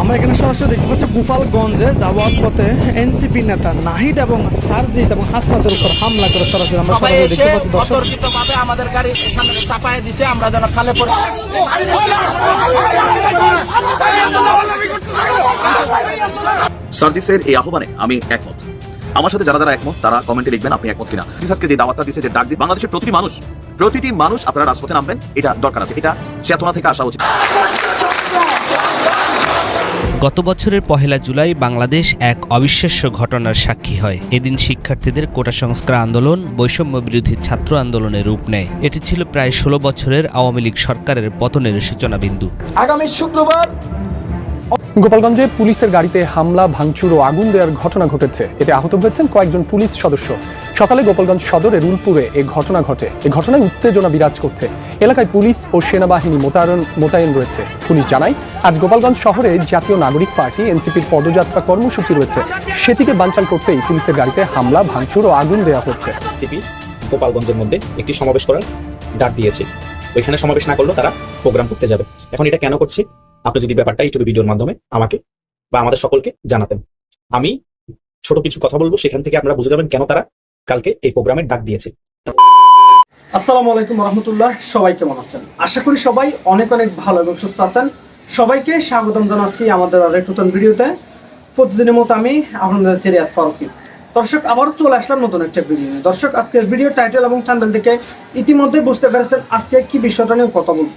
আমরা এখানে সরাসরি দেখতে পাচ্ছি গোপালগঞ্জে যাওয়ার পথে এনসিপি নেতা নাহিদ এবং সার্জিস এবং হাসনাতের উপর হামলা করে সরাসরি আমরা সবাই সরাসরি দেখতে পাচ্ছি দর্শক। আমাদের গাড়ি সামনে চাপায় দিছে আমরা যেন খালে পড়ে সার্জিসের এই আহ্বানে আমি একমত। আমার সাথে যারা যারা একমত তারা কমেন্টে লিখবেন আপনি একমত কিনা। সার্জিসাসকে যে দাওয়াতটা দিছে যে ডাক দিচ্ছে বাংলাদেশের প্রতিটি মানুষ প্রতিটি মানুষ আপনারা রাজপথে নামবেন এটা দরকার আছে। এটা চেতনা থেকে আসা উচিত। গত বছরের পহেলা জুলাই বাংলাদেশ এক অবিশ্বাস্য ঘটনার সাক্ষী হয়। এদিন শিক্ষার্থীদের কোটা সংস্কার আন্দোলন, বৈষম্য বিরোধী ছাত্র আন্দোলনের রূপ নেয়। এটি ছিল প্রায় ষোলো বছরের আওয়ামী লীগ সরকারের পতনের সূচনা বিন্দু আগামী শুক্রবার গোপালগঞ্জে পুলিশের গাড়িতে হামলা, ভাঙচুর ও আগুন দেওয়ার ঘটনা ঘটেছে। এতে আহত হয়েছেন কয়েকজন পুলিশ সদস্য। সকালে গোপালগঞ্জ সদরের রুলপুরে এই ঘটনা ঘটে। এই ঘটনায় উত্তেজনা বিরাজ করছে। এলাকায় পুলিশ ও সেনাবাহিনী মোতায়েন মোতায়েন রয়েছে। পুলিশ জানায়, আজ গোপালগঞ্জ শহরে জাতীয় নাগরিক পার্টি, এনসিপির পদযাত্রা কর্মসূচি রয়েছে। সেটিকে বানচাল করতেই পুলিশের গাড়িতে হামলা, ভাঙচুর ও আগুন দেওয়া হচ্ছে। গোপালগঞ্জের মধ্যে একটি সমাবেশ করার ডাক দিয়েছে। ওইখানে সমাবেশ না করলেও তারা প্রোগ্রাম করতে যাবে। এখন এটা কেন করছি? আপনি যদি ব্যাপারটা ইউটিউব ভিডিওর মাধ্যমে আমাকে বা আমাদের সকলকে জানাতেন, আমি ছোট কিছু কথা বলব, সেখান থেকে আপনারা বুঝে যাবেন কেন তারা কালকে এই প্রোগ্রামের ডাক দিয়েছে। আসসালামু আলাইকুম রহমতুল্লাহ, সবাই কেমন আছেন? আশা করি সবাই অনেক অনেক ভালো এবং সুস্থ আছেন। সবাইকে স্বাগতম জানাচ্ছি আমাদের আরেক নতুন ভিডিওতে। প্রতিদিনের মতো আমি আপনাদের সিরিয়াত ফারুকি। দর্শক, আবারও চলে আসলাম নতুন একটা ভিডিও দর্শক, আজকের ভিডিও টাইটেল এবং চ্যানেল থেকে ইতিমধ্যে বুঝতে পেরেছেন আজকে কি বিষয়টা নিয়ে কথা বলব।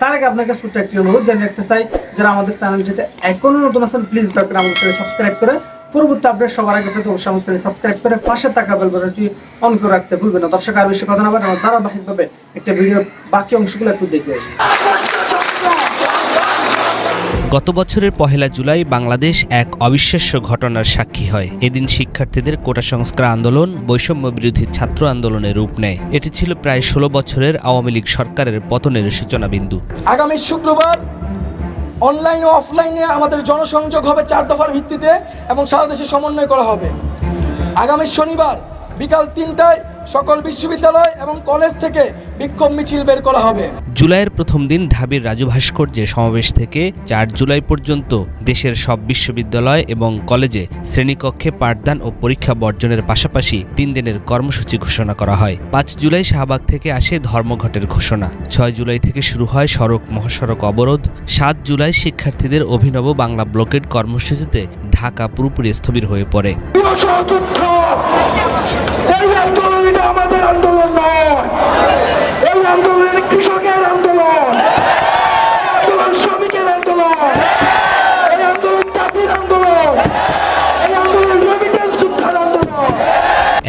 তার আগে আপনাকে ছোট্ট একটি অনুরোধ জানিয়ে রাখতে চাই, যারা আমাদের চ্যানেলটিতে এখনও নতুন আছেন প্লিজ দয়া আমাদের চ্যানেল সাবস্ক্রাইব করে পরবর্তী আপডেট সবার আগে পেতে অবশ্যই আমাদের চ্যানেল সাবস্ক্রাইব করে পাশে থাকা বেল বাটনটি অন করে রাখতে ভুলবেন না। দর্শক, আর বেশি কথা না বলে আমরা ধারাবাহিকভাবে একটা ভিডিওর বাকি অংশগুলো একটু দেখে আসি। গত বছরের পহেলা জুলাই বাংলাদেশ এক অবিশ্বাস্য ঘটনার সাক্ষী হয়। এদিন শিক্ষার্থীদের কোটা সংস্কার আন্দোলন, বৈষম্য বিরোধী ছাত্র আন্দোলনের রূপ নেয়। এটি ছিল প্রায় ষোলো বছরের আওয়ামী লীগ সরকারের পতনের সূচনা বিন্দু আগামী শুক্রবার অনলাইন ও অফলাইনে আমাদের জনসংযোগ হবে চার দফার ভিত্তিতে এবং সারা দেশে সমন্বয় করা হবে। আগামী শনিবার বিকাল তিনটায় সকল বিশ্ববিদ্যালয় এবং কলেজ থেকে বিক্ষোভ মিছিল বের করা হবে। জুলাইয়ের প্রথম দিন ঢাবির রাজু ভাস্কর্যে সমাবেশ থেকে চার জুলাই পর্যন্ত দেশের সব বিশ্ববিদ্যালয় এবং কলেজে শ্রেণীকক্ষে পাঠদান ও পরীক্ষা বর্জনের পাশাপাশি তিন দিনের কর্মসূচি ঘোষণা করা হয়। পাঁচ জুলাই শাহবাগ থেকে আসে ধর্মঘটের ঘোষণা। ছয় জুলাই থেকে শুরু হয় সড়ক মহাসড়ক অবরোধ। সাত জুলাই শিক্ষার্থীদের অভিনব বাংলা ব্লকেড কর্মসূচিতে ঢাকা পুরোপুরি স্থবির হয়ে পড়ে।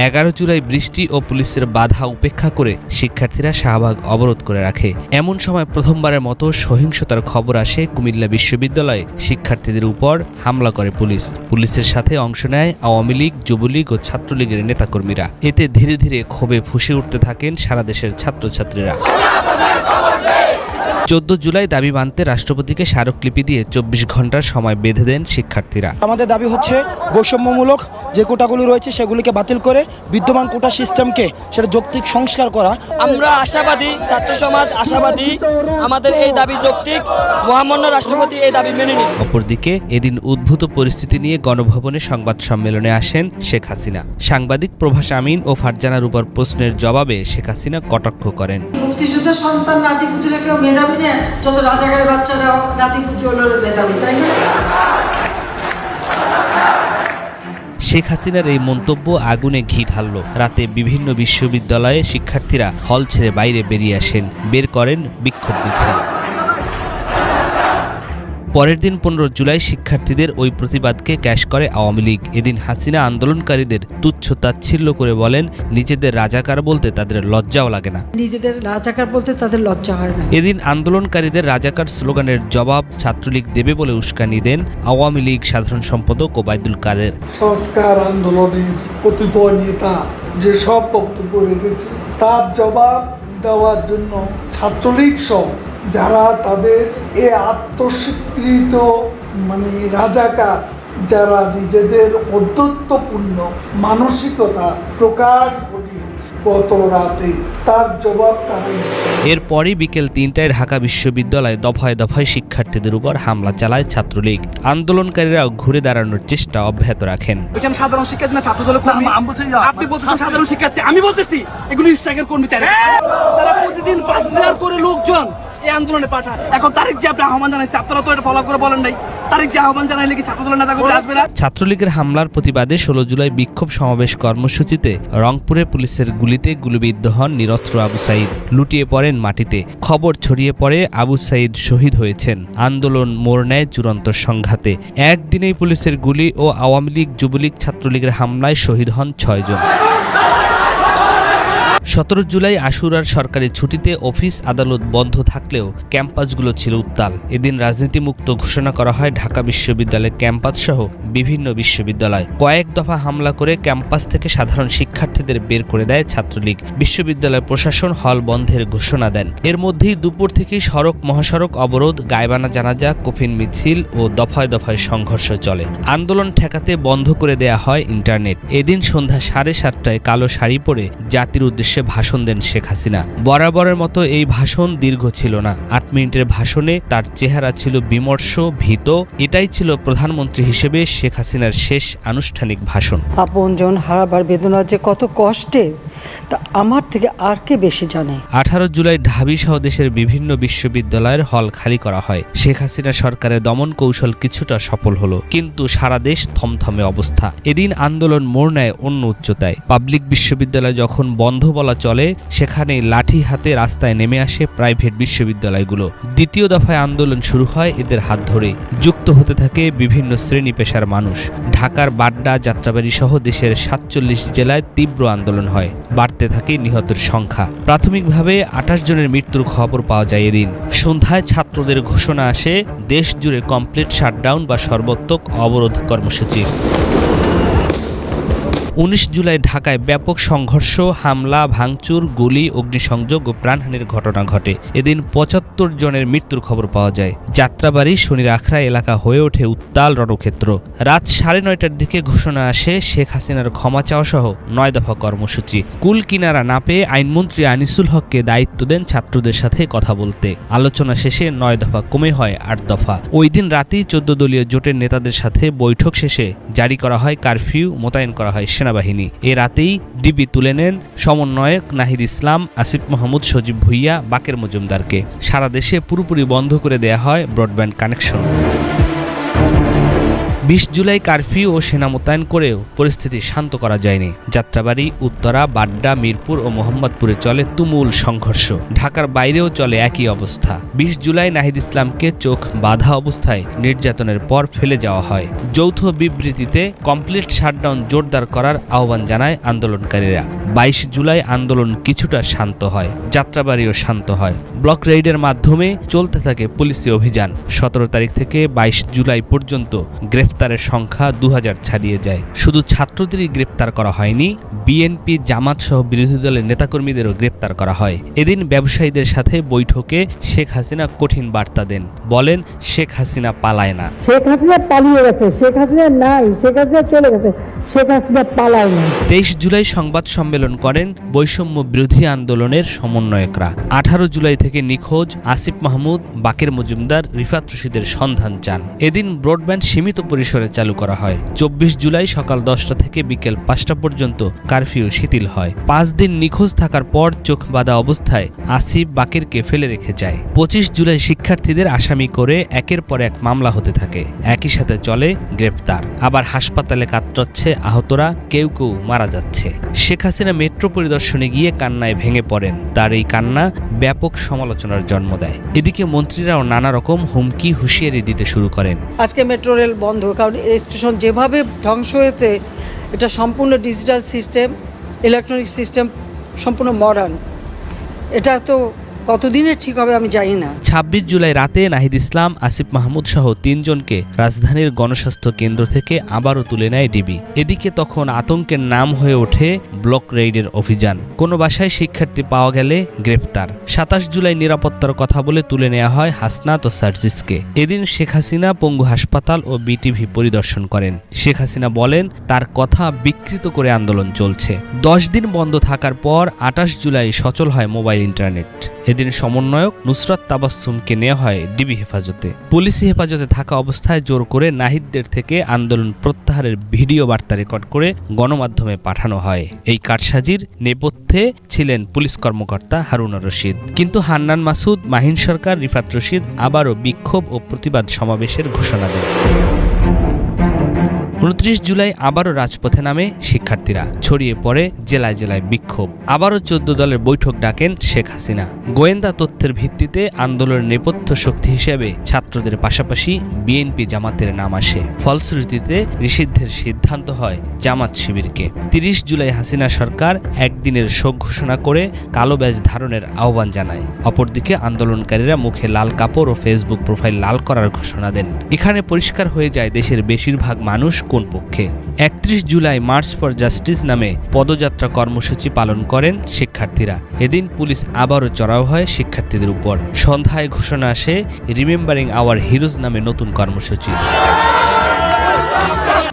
এগারো জুলাই বৃষ্টি ও পুলিশের বাধা উপেক্ষা করে শিক্ষার্থীরা শাহবাগ অবরোধ করে রাখে। এমন সময় প্রথমবারের মতো সহিংসতার খবর আসে কুমিল্লা বিশ্ববিদ্যালয়ে। শিক্ষার্থীদের উপর হামলা করে পুলিশ। পুলিশের সাথে অংশ নেয় আওয়ামী লীগ, যুবলীগ ও ছাত্রলীগের নেতাকর্মীরা। এতে ধীরে ধীরে ক্ষোভে ফুসে উঠতে থাকেন সারা দেশের ছাত্রছাত্রীরা। চোদ্দ জুলাই দাবি মানতে রাষ্ট্রপতিকে স্মারকলিপি দিয়ে চব্বিশ ঘণ্টার সময় বেঁধে দেন শিক্ষার্থীরা। আমাদের দাবি হচ্ছে বৈষম্যমূলক যে কোটাগুলি রয়েছে সেগুলিকে বাতিল করে বিদ্যমান কোটা সিস্টেমকে সেটা যৌক্তিক সংস্কার করা। আমরা আশাবাদী ছাত্র সমাজ আশাবাদী আমাদের এই দাবি যৌক্তিক মহামান্য রাষ্ট্রপতি এই দাবি মেনে নিন অপরদিকে এদিন উদ্ভূত পরিস্থিতি নিয়ে গণভবনে সংবাদ সম্মেলনে আসেন শেখ হাসিনা। সাংবাদিক প্রভাস আমিন ও ফারজানার উপর প্রশ্নের জবাবে শেখ হাসিনা কটাক্ষ করেন। মুক্তিযুদ্ধের সন্তান কেউ মেধাবী যত হলো তাই না? শেখ হাসিনার এই মন্তব্য আগুনে ঘি ঢালল। রাতে বিভিন্ন বিশ্ববিদ্যালয়ে শিক্ষার্থীরা হল ছেড়ে বাইরে বেরিয়ে আসেন। বের করেন বিক্ষোভ মিছিল। পরের দিন পনেরো জুলাই শিক্ষার্থীদের ওই প্রতিবাদকে ক্যাশ করে আওয়ামী লীগ। এদিন হাসিনা আন্দোলনকারীদের তুচ্ছ তাচ্ছিল্য করে বলেন নিজেদের রাজাকার বলতে তাদের লজ্জাও লাগে না। নিজেদের রাজাকার বলতে তাদের লজ্জা হয় না। এদিন আন্দোলনকারীদের রাজাকার স্লোগানের জবাব ছাত্রলীগ দেবে বলে উস্কানি দেন আওয়ামী লীগ সাধারণ সম্পাদক ওবায়দুল কাদের। সংস্কার আন্দোলনের কতিপয় নেতা যে সব বক্তব্য রেখেছে তার জবাব দেওয়ার জন্য ছাত্রলীগ সহ যারা তাদের এ আত্মস্বীকৃত মানে রাজাকার যারা নিজেদের অধ্যত্বপূর্ণ মানসিকতা প্রকাশ ঘটিয়েছে গত রাতে তার জবাব তারাই। এরপরই বিকেল তিনটায় ঢাকা বিশ্ববিদ্যালয়ে দফায় দফায় শিক্ষার্থীদের উপর হামলা চালায় ছাত্রলীগ। আন্দোলনকারীরাও ঘুরে দাঁড়ানোর চেষ্টা অব্যাহত রাখেন। এখানে সাধারণ শিক্ষার্থী না ছাত্র দলের কর্মী আপনি বলতেছেন সাধারণ শিক্ষার্থী আমি বলতেছি এগুলো কর্মী চাই। তারা প্রতিদিন পাঁচ হাজার করে লোকজন এই আন্দোলনে এখন তারিখ যে আপনি আহ্বান জানাইছে, আপনারা তো এটা ফলো করে বলেন নাই। ছাত্রলীগের হামলার প্রতিবাদে ষোলো জুলাই বিক্ষোভ সমাবেশ কর্মসূচিতে রংপুরে পুলিশের গুলিতে গুলিবিদ্ধ হন নিরস্ত্র আবু সাইদ। লুটিয়ে পড়েন মাটিতে। খবর ছড়িয়ে পড়ে আবু সাইদ শহীদ হয়েছেন। আন্দোলন মোড় নেয় চূড়ান্ত সংঘাতে। একদিনেই পুলিশের গুলি ও আওয়ামী লীগ, যুবলীগ ছাত্রলীগের হামলায় শহীদ হন ছয়জন। সতেরো জুলাই আশুরার সরকারি ছুটিতে অফিস আদালত বন্ধ থাকলেও ক্যাম্পাসগুলো ছিল উত্তাল। এদিন রাজনীতিমুক্ত ঘোষণা করা হয় ঢাকা বিশ্ববিদ্যালয়ের ক্যাম্পাস সহ বিভিন্ন বিশ্ববিদ্যালয়। কয়েক দফা হামলা করে ক্যাম্পাস থেকে সাধারণ শিক্ষার্থীদের বের করে দেয় ছাত্রলীগ। বিশ্ববিদ্যালয় প্রশাসন হল বন্ধের ঘোষণা দেন। এর মধ্যেই দুপুর থেকেই সড়ক মহাসড়ক অবরোধ গায়বানা জানাজা, কফিন মিছিল ও দফায় দফায় সংঘর্ষ চলে। আন্দোলন ঠেকাতে বন্ধ করে দেয়া হয় ইন্টারনেট। এদিন সন্ধ্যা সাড়ে সাতটায় কালো শাড়ি পরে জাতির উদ্দেশ্যে ভাষণ দেন শেখ হাসিনা। বরাবরের মতো এই ভাষণ দীর্ঘ ছিল না। আট মিনিটের ভাষণে তার চেহারা ছিল বিমর্ষ ভীত। এটাই ছিল প্রধানমন্ত্রী হিসেবে শেখ হাসিনার শেষ আনুষ্ঠানিক ভাষণ। আপনজন হারাবার বেদনা যে কত কষ্টে তা আমার থেকে আর কে বেশি জানে? আঠারো জুলাই ঢাবি সহ দেশের বিভিন্ন বিশ্ববিদ্যালয়ের হল খালি করা হয়। শেখ হাসিনা সরকারের দমন কৌশল কিছুটা সফল হলো কিন্তু সারা দেশ থমথমে অবস্থা। এদিন আন্দোলন মোড় নেয় অন্য উচ্চতায়। পাবলিক বিশ্ববিদ্যালয় যখন বন্ধ বলা চলে, সেখানে লাঠি হাতে রাস্তায় নেমে আসে প্রাইভেট বিশ্ববিদ্যালয়গুলো। দ্বিতীয় দফায় আন্দোলন শুরু হয় এদের হাত ধরে। যুক্ত হতে থাকে বিভিন্ন শ্রেণি পেশার মানুষ। ঢাকার বাড্ডা, যাত্রাবাড়ি সহ দেশের সাতচল্লিশ জেলায় তীব্র আন্দোলন হয়। বাড়তে থাকে নিহতের সংখ্যা। প্রাথমিকভাবে আঠাশ জনের মৃত্যুর খবর পাওয়া যায় এদিন। সন্ধ্যায় ছাত্রদের ঘোষণা আসে দেশ জুড়ে কমপ্লিট শাটডাউন বা সর্বোত্তক অবরোধ কর্মসূচি। উনিশ জুলাই ঢাকায় ব্যাপক সংঘর্ষ, হামলা, ভাঙচুর, গুলি, অগ্নিসংযোগ ও প্রাণহানির ঘটনা ঘটে। এদিন পঁচাত্তর জনের মৃত্যুর খবর পাওয়া যায়। যাত্রাবাড়ি শনির আখড়া এলাকা হয়ে ওঠে উত্তাল রণক্ষেত্র। রাত সাড়ে নয়টার দিকে ঘোষণা আসে শেখ হাসিনার ক্ষমা চাওয়া সহ নয় দফা কর্মসূচি। কুল কিনারা না পেয়ে আইনমন্ত্রী আনিসুল হককে দায়িত্ব দেন ছাত্রদের সাথে কথা বলতে। আলোচনা শেষে নয় দফা কমে হয় আট দফা। ওই দিন রাতেই চোদ্দ দলীয় জোটের নেতাদের সাথে বৈঠক শেষে জারি করা হয় কারফিউ, মোতায়েন করা হয় সেনাবাহিনী। এ রাতেই ডিবি তুলে নেন সমন্বয়ক নাহিদ ইসলাম, আসিফ মাহমুদ, সজীব ভুইয়া, বাকের মজুমদারকে। সারা দেশে পুরোপুরি বন্ধ করে দেয়া হয় ব্রডব্যান্ড কানেকশন। বিশ জুলাই কারফিউ ও সেনা মোতায়েন করেও পরিস্থিতি শান্ত করা যায়নি। যাত্রাবাড়ি, উত্তরা, বাড্ডা, মিরপুর ও মোহাম্মদপুরে চলে তুমুল সংঘর্ষ। ঢাকার বাইরেও চলে একই অবস্থা। বিশ জুলাই নাহিদ ইসলামকে চোখ বাধা অবস্থায় নির্যাতনের পর ফেলে যাওয়া হয়। যৌথ বিবৃতিতে কমপ্লিট শাটডাউন জোরদার করার আহ্বান জানায় আন্দোলনকারীরা। বাইশ জুলাই আন্দোলন কিছুটা শান্ত হয়, যাত্রাবাড়িও শান্ত হয়। ব্লক রেইডের মাধ্যমে চলতে থাকে পুলিশি অভিযান। সতেরো তারিখ থেকে বাইশ জুলাই পর্যন্ত গ্রেফতারের সংখ্যা দু হাজার ছাড়িয়ে যায়। শুধু ছাত্রদেরই গ্রেপ্তার করা হয়নি বিএনপি জামাত সহ বিরোধী দলের নেতাকর্মীদেরও গ্রেপ্তার করা হয়। এদিন ব্যবসায়ীদের সাথে বৈঠকে শেখ হাসিনা কঠিন বার্তা দেন। বলেন শেখ হাসিনা পালায় না। শেখ হাসিনা পালিয়ে গেছে শেখ হাসিনা নাই শেখ হাসিনা চলে গেছে শেখ হাসিনা পালায় না। তেইশ জুলাই সংবাদ সম্মেলন করেন বৈষম্য বিরোধী আন্দোলনের সমন্বয়করা। আঠারো জুলাই থেকে নিখোঁজ আসিফ মাহমুদ বাকের মজুমদার রিফাত রশিদের সন্ধান চান। এদিন ব্রডব্যান্ড সীমিত পরিসরে পরিসরে চালু করা হয়। চব্বিশ জুলাই সকাল দশটা থেকে বিকেল পাঁচটা পর্যন্ত কারফিউ শিথিল হয়। পাঁচ দিন নিখোঁজ থাকার পর চোখ বাঁধা অবস্থায় আসিফ বাকিরকে ফেলে রেখে যায়। পঁচিশ জুলাই শিক্ষার্থীদের আসামি করে একের পর এক মামলা হতে থাকে। একই সাথে চলে গ্রেপ্তার। আবার হাসপাতালে কাতরাচ্ছে আহতরা, কেউ কেউ মারা যাচ্ছে। শেখ হাসিনা মেট্রো পরিদর্শনে গিয়ে কান্নায় ভেঙে পড়েন। তার এই কান্না ব্যাপক সমালোচনার জন্ম দেয়। এদিকে মন্ত্রীরাও নানা রকম হুমকি, হুঁশিয়ারি দিতে শুরু করেন। আজকে মেট্রো রেল বন্ধ কারণ এই স্টেশন যেভাবে ধ্বংস হয়েছে, এটা সম্পূর্ণ ডিজিটাল সিস্টেম ইলেকট্রনিক সিস্টেম সম্পূর্ণ মডার্ন এটা তো কতদিনের ঠিক হবে আমি জানি না। ছাব্বিশ জুলাই রাতে নাহিদ ইসলাম, আসিফ মাহমুদ সহ তিনজনকে রাজধানীর গণস্বাস্থ্য কেন্দ্র থেকে আবারও তুলে নেয় ডিবি। এদিকে তখন আতঙ্কের নাম হয়ে ওঠে ব্লক রেইডের অভিযান। কোনো বাসায় শিক্ষার্থী পাওয়া গেলে গ্রেপ্তার। সাতাশ জুলাই নিরাপত্তার কথা বলে তুলে নেওয়া হয় হাসনাত ও সার্জিসকে। এদিন শেখ হাসিনা পঙ্গু হাসপাতাল ও বিটিভি পরিদর্শন করেন। শেখ হাসিনা বলেন, তার কথা বিকৃত করে আন্দোলন চলছে। দশ দিন বন্ধ থাকার পর আটাশ জুলাই সচল হয় মোবাইল ইন্টারনেট। এদিন সমন্বয়ক নুসরাত তাবাসসুমকে নেওয়া হয় ডিবি হেফাজতে। পুলিশি হেফাজতে থাকা অবস্থায় জোর করে নাহিদদের থেকে আন্দোলন প্রত্যাহারের ভিডিও বার্তা রেকর্ড করে গণমাধ্যমে পাঠানো হয়। এই কারসাজির নেপথ্যে ছিলেন পুলিশ কর্মকর্তা হারুনা রশিদ। কিন্তু হান্নান মাসুদ, মাহিন সরকার, রিফাত রশিদ আবারও বিক্ষোভ ও প্রতিবাদ সমাবেশের ঘোষণা দেন। উনত্রিশ জুলাই আবারও রাজপথে নামে শিক্ষার্থীরা। ছড়িয়ে পড়ে জেলায় জেলায় বিক্ষোভ। আবারও চোদ্দ দলের বৈঠক ডাকেন শেখ হাসিনা। গোয়েন্দা তথ্যের ভিত্তিতে আন্দোলনের নেপথ্য শক্তি হিসেবে ছাত্রদের পাশাপাশি বিএনপি জামাতের নাম আসে। ফলশ্রুতিতে নিষিদ্ধের সিদ্ধান্ত হয় জামাত শিবিরকে। তিরিশ জুলাই হাসিনা সরকার একদিনের শোক ঘোষণা করে কালো ব্যাজ ধারণের আহ্বান জানায়। অপরদিকে আন্দোলনকারীরা মুখে লাল কাপড় ও ফেসবুক প্রোফাইল লাল করার ঘোষণা দেন। এখানে পরিষ্কার হয়ে যায় দেশের বেশিরভাগ মানুষ কোন পক্ষে? একত্রিশ জুলাই মার্চ ফর জাস্টিস নামে পদযাত্রা কর্মসূচি পালন করেন শিক্ষার্থীরা। এদিন পুলিশ আবারও চড়াও হয় শিক্ষার্থীদের উপর। সন্ধ্যায় ঘোষণা আসে, রিমেম্বারিং আওয়ার হিরোজ নামে নতুন কর্মসূচি।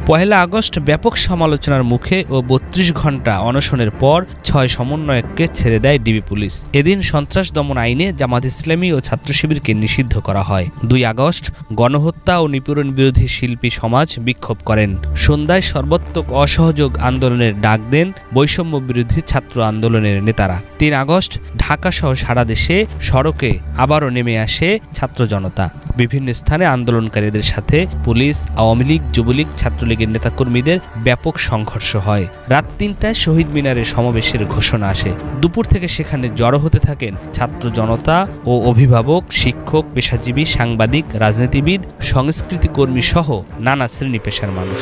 পহেলা আগস্ট ব্যাপক সমালোচনার মুখে ও বত্রিশ ঘণ্টা অনশনের পর ছয় সমন্বয়ককে ছেড়ে দেয় ডিবি পুলিশ। এদিন সন্ত্রাস দমন আইনে জামাত ইসলামী ও ছাত্র শিবিরকে নিষিদ্ধ করা হয়। দুই আগস্ট গণহত্যা ও নিপীড়ন বিরোধী শিল্পী সমাজ বিক্ষোভ করেন। সন্ধ্যায় সর্বাত্মক অসহযোগ আন্দোলনের ডাক দেন বৈষম্য বিরোধী ছাত্র আন্দোলনের নেতারা। তিন আগস্ট ঢাকা সহ সারা দেশে সড়কে আবারও নেমে আসে ছাত্র জনতা। বিভিন্ন স্থানে আন্দোলনকারীদের সাথে পুলিশ, আওয়ামী লীগ, যুবলীগ, ছাত্রলীগের নেতাকর্মীদের ব্যাপক সংঘর্ষ হয়। রাত তিনটায় শহীদ মিনারে সমাবেশের ঘোষণা আসে। দুপুর থেকে সেখানে জড়ো হতে থাকেন ছাত্র জনতা ও অভিভাবক, শিক্ষক, পেশাজীবী, সাংবাদিক, রাজনীতিবিদ, সংস্কৃতিকর্মী সহ নানা শ্রেণি পেশার মানুষ।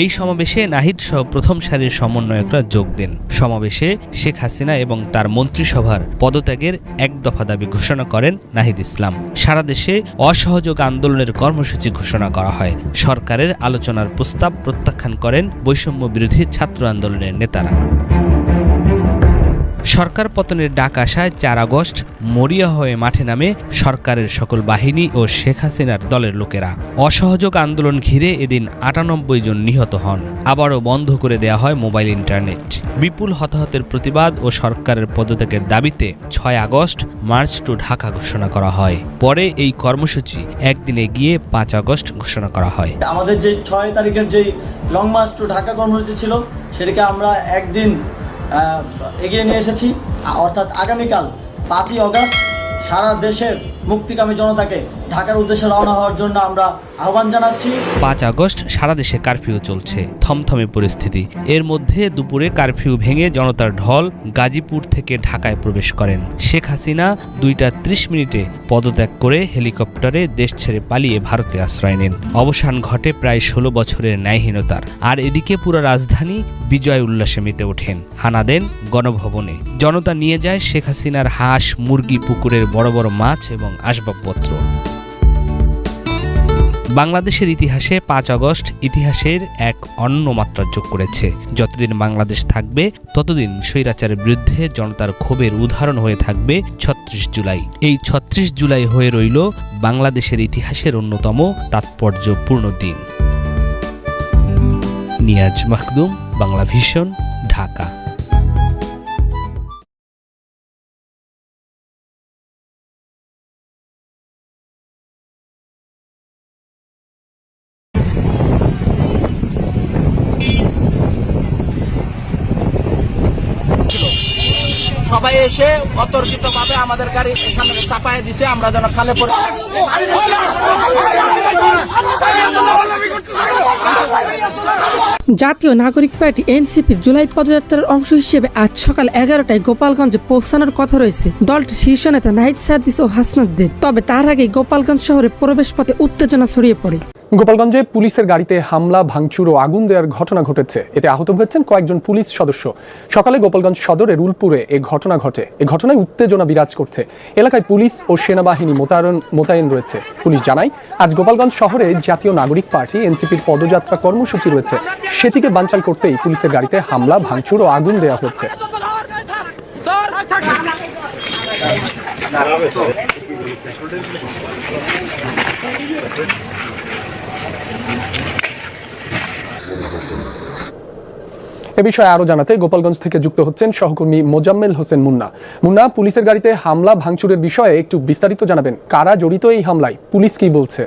এই সমাবেশে নাহিদ সহ প্রথম সারির সমন্বয়করা যোগ দেন। সমাবেশে শেখ হাসিনা এবং তার মন্ত্রিসভার পদত্যাগের এক দফা দাবি ঘোষণা করেন নাহিদ ইসলাম। সারা দেশে অসহযোগ আন্দোলনের কর্মসূচি ঘোষণা করা হয়। সরকারের আলোচনার প্রস্তাব প্রত্যাখ্যান করেন বৈষম্য বিরোধী ছাত্র আন্দোলনের নেতারা। সরকার পতনের ডাক আসায় চার আগস্ট মরিয়া হয়ে মাঠে নামে সরকারের সকল বাহিনী ও শেখ হাসিনার দলের লোকেরা। অসহযোগ আন্দোলন ঘিরে এদিন আটানব্বই জন নিহত হন। আবারও বন্ধ করে দেয়া হয় মোবাইল ইন্টারনেট। বিপুল হতাহতের প্রতিবাদ ও সরকারের পদত্যাগের দাবিতে ছয় আগস্ট মার্চ টু ঢাকা ঘোষণা করা হয়। পরে এই কর্মসূচি একদিনে গিয়ে পাঁচ আগস্ট ঘোষণা করা হয়। আমাদের যে ছয় তারিখের যেই লং মার্চ টু ঢাকা কর্মসূচি ছিল, সেটাকে আমরা একদিন এগিয়ে নিয়ে এসেছি। অর্থাৎ আগামীকাল পাঁচই অগাস্ট সারা দেশের মুক্তিকামী জনতাকে ঢাকার উদ্দেশ্যে রওনা হওয়ার জন্য আমরা আহ্বান জানাচ্ছি। পাঁচ আগস্ট সারা দেশে কারফিউ চলছে, থমথমে পরিস্থিতি। এর মধ্যে দুপুরে কারফিউ ভেঙে জনতার ঢল গাজীপুর থেকে ঢাকায় প্রবেশ করেন। শেখ হাসিনা দুইটা ত্রিশ মিনিটে পদত্যাগ করে হেলিকপ্টারে দেশ ছেড়ে পালিয়ে ভারতে আশ্রয় নেন। অবসান ঘটে প্রায় ষোলো বছরের ন্যায়হীনতার। আর এদিকে পুরো রাজধানী বিজয় উল্লাসে মেতে ওঠেন। হানা দেন গণভবনে। জনতা নিয়ে যায় শেখ হাসিনার হাঁস, মুরগি, পুকুরের বড় বড় মাছ এবং আসবাবপত্র। বাংলাদেশের ইতিহাসে পাঁচ আগস্ট ইতিহাসের এক অন্য মাত্রা যোগ করেছে। যতদিন বাংলাদেশ থাকবে, ততদিন স্বৈরাচারের বিরুদ্ধে জনতার ক্ষোভের উদাহরণ হয়ে থাকবে ছত্রিশ জুলাই। এই ছত্রিশ জুলাই হয়ে রইল বাংলাদেশের ইতিহাসের অন্যতম তাৎপর্যপূর্ণ দিন। নিয়াজ মাহদুম, বাংলা ভিশন, ঢাকা। অতর্কিত ভাবে আমাদের গাড়ি এখানে চাপায় দিছে, আমরা যেন খালে পড়ে জাতীয় নাগরিক পার্টি এনসিপির জুলাই পদযাত্রার অংশ হিসেবে আজ সকাল এগারোটায় গোপালগঞ্জে পৌঁছানোর কথা রয়েছে। দলটির শীর্ষ নেতা নাহিদ সাজিস ও হাসনাদদের তবে তার আগে গোপালগঞ্জ শহরে প্রবেশ পথে উত্তেজনা ছড়িয়ে পড়ে। গোপালগঞ্জে পুলিশের গাড়িতে হামলা, ভাঙচুর ও আগুন দেওয়ার ঘটনা ঘটেছে। এতে আহত হয়েছেন কয়েকজন পুলিশ সদস্য। সকালে গোপালগঞ্জ সদরের উলপুরে এ ঘটনা ঘটে। এ ঘটনায় উত্তেজনা বিরাজ করছে। এলাকায় পুলিশ ও সেনাবাহিনী মোতায়েন মোতায়েন রয়েছে। পুলিশ জানায়, আজ গোপালগঞ্জ শহরে জাতীয় নাগরিক পার্টি, এনসিপির পদযাত্রা কর্মসূচি রয়েছে। সেটিকে বানচাল করতেই পুলিশের গাড়িতে হামলা, ভাঙচুর ও আগুন দেওয়া হয়েছে। এ বিষয়ে আরও জানাতে গোপালগঞ্জ থেকে যুক্ত হচ্ছেন সহকর্মী মোজাম্মেল হোসেন মুন্না। মুন্না, পুলিশের গাড়িতে হামলা, ভাঙচুরের বিষয়ে একটু বিস্তারিত জানাবেন। কারা জড়িত এই হামলায়? পুলিশ কি বলছে?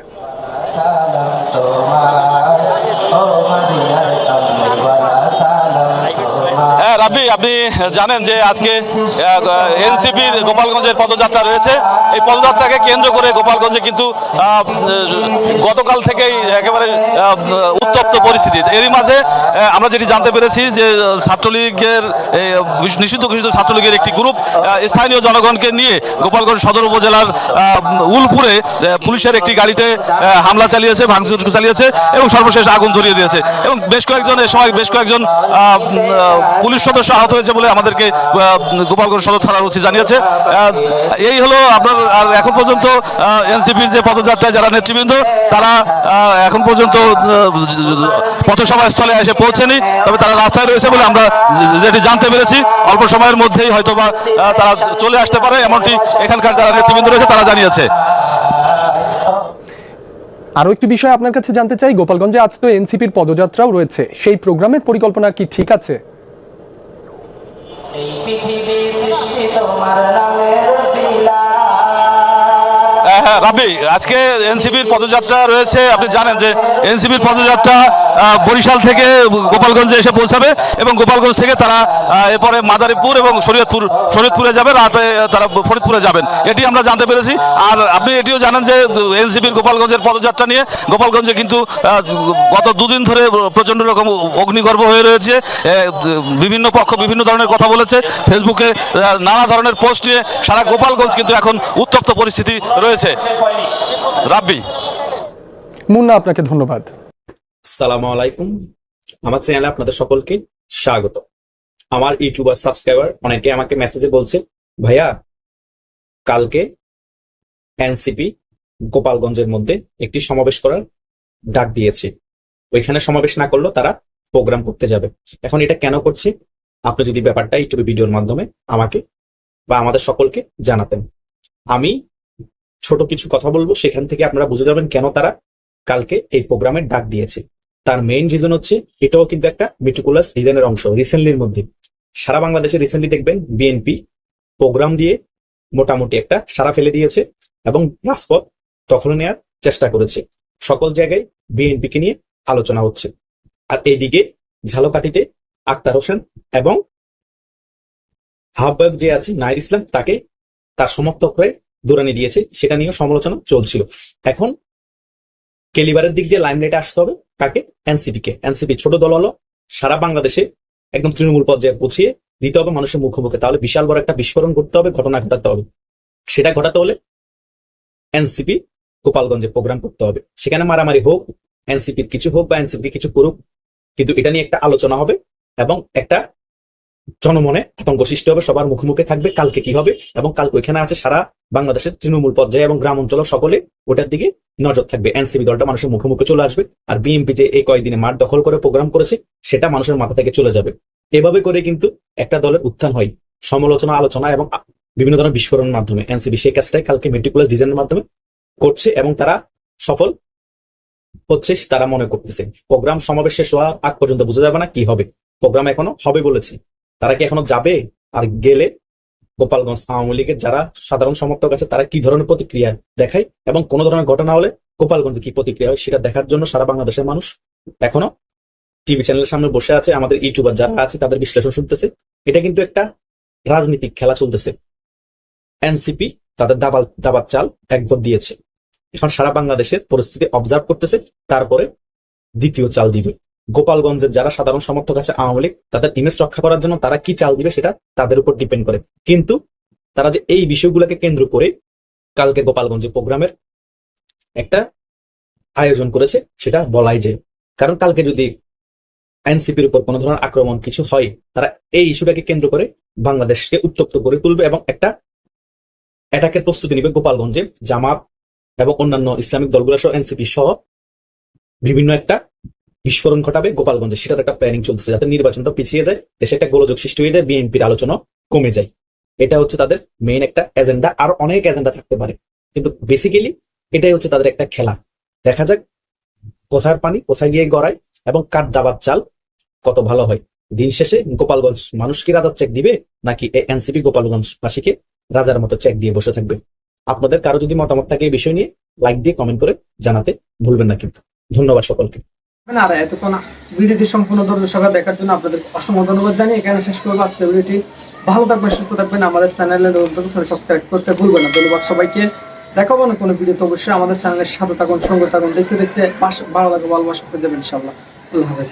রাব্বি আপনি জানেন যে আজকে এনসিপির গোপালগঞ্জের পদযাত্রা রয়েছে। এই পদযাত্রাকে কেন্দ্র করে গোপালগঞ্জে কিন্তু গতকাল থেকেই একেবারে উত্তপ্ত পরিস্থিতি। এরই মাঝে আমরা যেটি জানতে পেরেছি যে, ছাত্রলীগের নিষিদ্ধ ঘোষিত ছাত্রলীগের একটি গ্রুপ স্থানীয় জনগণকে নিয়ে গোপালগঞ্জ সদর উপজেলার উলপুরে পুলিশের একটি গাড়িতে হামলা চালিয়েছে, ভাঙচুর চালিয়েছে এবং সর্বশেষ আগুন ধরিয়ে দিয়েছে। এবং বেশ কয়েকজন, এ সময় বেশ কয়েকজন পুলিশ সদস্য আহত হয়েছে বলে আমাদেরকে গোপালগঞ্জ সদর থানার ওসি জানিয়েছে। এই হলো আপনার, আর এখন পর্যন্ত এনসিপির যে পদযাত্রায় যারা নেতৃবৃন্দ, তারা এখন পর্যন্ত পথসভা স্থলে এসে পৌঁছেনি। তবে তারা রাস্তায় রয়েছে বলে আমরা যেটি জানতে পেরেছি। অল্প সময়ের মধ্যেই হয়তোবা তারা চলে আসতে পারে, এমনটি এখানকার যারা নেতৃবৃন্দ রয়েছে, তারা জানিয়েছে। আরও একটি বিষয় আপনার কাছে জানতে চাই। গোপালগঞ্জে আজ তো এনসিপির পদযাত্রাও রয়েছে। সেই প্রোগ্রামের পরিকল্পনা কি ঠিক আছে? হ্যাঁ, হ্যাঁ রাবি আজকে এনসিপির পদযাত্রা রয়েছে। আপনি জানেন যে এনসিবির পদযাত্রা বরিশাল থেকে গোপালগঞ্জে এসে পৌঁছাবে এবং গোপালগঞ্জ থেকে তারা এরপরে মাদারীপুর এবং শরীয়তপুর, শরীয়তপুরে যাবে, রাতে তারা ফরিদপুরে যাবেন। এটি আমরা জানতে পেরেছি। আর আপনি এটিও জানেন যে, এনসিপির গোপালগঞ্জের পদযাত্রা নিয়ে গোপালগঞ্জে কিন্তু গত দুদিন ধরে প্রচণ্ড রকম অগ্নিগর্ভ হয়ে রয়েছে। বিভিন্ন পক্ষ বিভিন্ন ধরনের কথা বলেছে। ফেসবুকে নানা ধরনের পোস্ট নিয়ে সারা গোপালগঞ্জ কিন্তু এখন উত্তপ্ত পরিস্থিতি রয়েছে। রাব্বি। মুন্না, আপনাকে ধন্যবাদ। সালামু আলাইকুম। আমার চ্যানেলে আপনাদের সকলকে স্বাগত। আমার ইউটিউবার, সাবস্ক্রাইবার অনেকে আমাকে মেসেজে বলছে, ভাইয়া, কালকে এনসিপি গোপালগঞ্জের মধ্যে একটি সমাবেশ করার ডাক দিয়েছে। ওইখানে সমাবেশ না করলেও তারা প্রোগ্রাম করতে যাবে। এখন এটা কেন করছে? আপনি যদি ব্যাপারটা ইউটিউবে ভিডিওর মাধ্যমে আমাকে বা আমাদের সকলকে জানাতেন। আমি ছোট কিছু কথা বলব, সেখান থেকে আপনারা বুঝে যাবেন কেন তারা কালকে এই প্রোগ্রামের ডাক দিয়েছে। তার মেইন রিজন হচ্ছে এটাও কিন্তু একটা মিটিকুলাস ডিজাইনের অংশ রিসেন্টলির মধ্যে। সারা বাংলাদেশে রিসেন্টলি দেখবেন বিএনপি প্রোগ্রাম দিয়ে মোটামুটি একটা সারা ফেলে দিয়েছে এবং রাজপথ দখল নেওয়ার চেষ্টা করেছে। সকল জায়গায় বিএনপিকে নিয়ে আলোচনা হচ্ছে। আর এইদিকে ঝালকাঠিতে আক্তার হোসেন এবং আহ্বায়ক যে আছে নাইর ইসলাম, তাকে তার সমর্থক হয়ে দৌড়ানি দিয়েছে, সেটা নিয়ে সমালোচনা চলছিল। এখন কেলিবারের দিক দিয়ে লাইমলাইটে আসতে হবে। কাকে এনসিপিকে এনসিপি ছোট দল হলো, সারা বাংলাদেশে একদম তৃণমূল পর্যায়ে পৌঁছিয়ে দিতে হবে মানুষের মুখোমুখি। তাহলে বিশাল বড় একটা বিস্ফোরণ করতে হবে, ঘটনা ঘটাতে হবে। সেটা ঘটাতে হলে এনসিপি গোপালগঞ্জে প্রোগ্রাম করতে হবে। সেখানে মারামারি হোক, এনসিপির কিছু হোক বা এনসিপি কিছু করুক, কিন্তু এটা নিয়ে একটা আলোচনা হবে এবং একটা জনমনে আতঙ্ক সৃষ্টি হবে, সবার মুখে মুখে থাকবে, কালকে কি হবে এবং কাল ওইখানে আছে সারা বাংলাদেশের তৃণমূল পর্যায়ে এবং গ্রাম অঞ্চল সকলে ওটার দিকে নজর থাকবে। এনসিপি দলটা মানুষের মুখে মুখে চলে আসবে আর বিএনপি যে এই কয়েকদিনে মাঠ দখল করে প্রোগ্রাম করেছে, সেটা মানুষের মাথা থেকে চলে যাবে। এভাবে করে কিন্তু একটা দলের উত্থান হয়। সমালোচনা, আলোচনা এবং বিভিন্ন ধরনের বিস্ফোরণের মাধ্যমে এনসিপি সেই কাজটাই কালকে মেট্রিকুলাস ডিজাইনের মাধ্যমে করছে এবং তারা সফল হচ্ছে তারা মনে করতেছে। প্রোগ্রাম সমাবেশ শেষ হওয়ার আগ পর্যন্ত বোঝা যাবে না কি হবে। প্রোগ্রাম এখনও হবে বলেছে। তারা কি এখনও যাবে? আর গেলে গোপালগঞ্জ আওয়ামী লীগের যারা সাধারণ সমর্থক আছে, তারা কি ধরনের প্রতিক্রিয়া দেখায়? এবং কোন ধরনের ঘটনা হলে গোপালগঞ্জে কি প্রতিক্রিয়া হয় সেটা দেখার জন্য সারা বাংলাদেশের মানুষ এখনও টিভি চ্যানেলের সামনে বসে আছে, আমাদের ইউটিউবার যারা আছে তাদের বিশ্লেষণ শুনতেছে। এটা কিন্তু একটা রাজনীতিক খেলা চলতেছে। এনসিপি তাদের দাবাল দাবার চাল এক ভোট দিয়েছে। এখন সারা বাংলাদেশের পরিস্থিতি অবজার্ভ করতেছে, তারপরে দ্বিতীয় চাল দিবে। গোপালগঞ্জের যারা সাধারণ সমর্থক আছে আওয়ামী লীগ, তাদের ইমেজ রক্ষা করার জন্য তারা কি চাল দিবে সেটা তাদের উপর ডিপেন্ড করে। কিন্তু তারা যে এই বিষয়গুলোকে কেন্দ্র করে কালকে গোপালগঞ্জে প্রোগ্রামের একটা আয়োজন করেছে, সেটা বলাই যায়। কারণ কালকে যদি এনসিপির উপর কোনো ধরনের আক্রমণ কিছু হয়, তারা এই ইস্যুটাকে কেন্দ্র করে বাংলাদেশকে উত্তপ্ত করে তুলবে এবং একটা অ্যাটাকের প্রস্তুতি নিবে গোপালগঞ্জে। জামাত এবং অন্যান্য ইসলামিক দলগুলো সহ, এনসিপি সহ বিভিন্ন একটা বিস্ফোরণ ঘটাবে। গোপালগঞ্জে সেটার একটা প্ল্যানিং চলতেছে যাতে নির্বাচনটা পিছিয়ে যায়, দেশে একটা গোলযোগ সৃষ্টি হয়ে যায়, বিএনপির আলোচনা কমে যায়। এটা হচ্ছে তাদের মেইন একটা এজেন্ডা আর অনেক এজেন্ডা থাকতে পারে। কিন্তু বেসিক্যালি এটাই হচ্ছে তাদের একটা খেলা। দেখা যাক কোথার পানি কোথায় গিয়ে গড়ায় এবং কার দাবার চাল কত ভালো হয়। দিন শেষে গোপালগঞ্জ মানুষ কি রাজার চেক দিবে, নাকি এনসিপি গোপালগঞ্জ বাসীকে রাজার মতো চেক দিয়ে বসে থাকবে? আপনাদের কারও যদি মতামত থাকে এই বিষয় নিয়ে লাইক দিয়ে কমেন্ট করে জানাতে ভুলবেন না কিন্তু। ধন্যবাদ সকলকে। আর এতক্ষণ ভিডিওটি সম্পূর্ণ ধৈর্য সহকারে দেখার জন্য আপনাদের অসংখ্য ধন্যবাদ জানিয়ে এখানে শেষ করব। আজকে ভিডিওটি ভালো থাকবেন, সুস্থ থাকবেন। আমাদের চ্যানেলে সাবস্ক্রাইব করতে ভুলবেন না। ধন্যবাদ সবাইকে। দেখাবো না কোনো ভিডিওতে। অবশ্যই আমাদের চ্যানেলের সাথে থাকুন, সঙ্গে থাকুন। দেখতে দেখতে ভালো লাগে ভালোবাসা পেয়ে যাবেন ইনশাল্লাহ আল্লাহ হাফেজ।